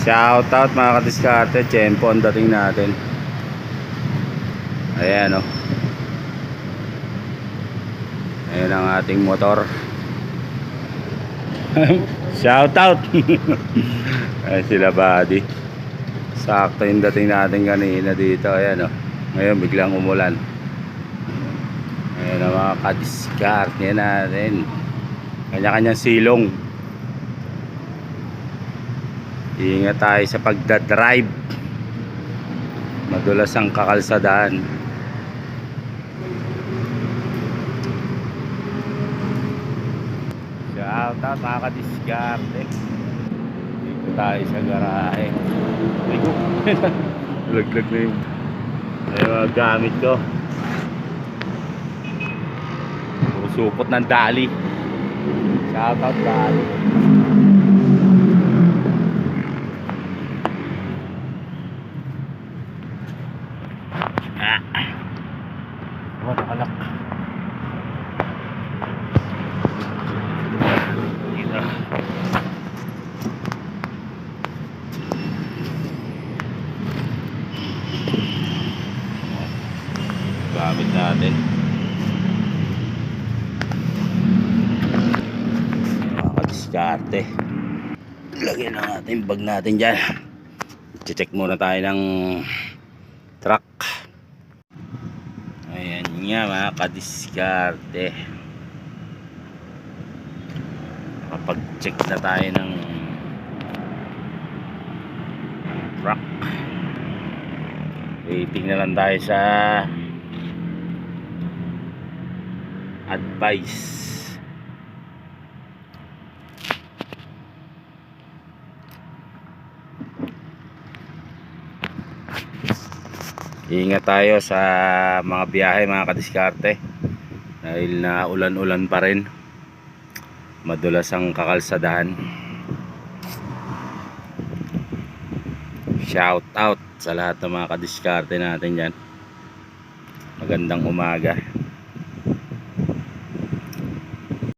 Shout out mga kadiskarte, Tiyempo ang dating natin. Ayan o. Ayan ang ating motor. Shout out. Ayan sila buddy. Sakto yung dating natin kanina dito. Ayan o. Ngayon biglang umulan. Ayan ang mga kadiskarte natin. Kanya-kanyang silong. Ingat tayo sa pagdadrive. Madulas ang kakalsadaan. Shout out mga kadiskarte. Dito tayo sa garahe. Ligo. Laglag na yung ay mga gamit ko. Puro supot ng dali. Shout out dali. Ah. Oh, nakalak. Dito. Gamit natin. Makadiskarte. Lagyan na natin bag natin dyan. Check muna tayo ng truck. Nga mga kadiskarte. Kapag-check na tayo ng truck. Waiting na lang tayo sa advice. Ingat tayo sa mga biyahe mga kadiskarte. Dahil na ulan-ulan pa rin. Madulas ang kakalsadahan. Shout out sa lahat ng mga kadiskarte natin dyan. Magandang umaga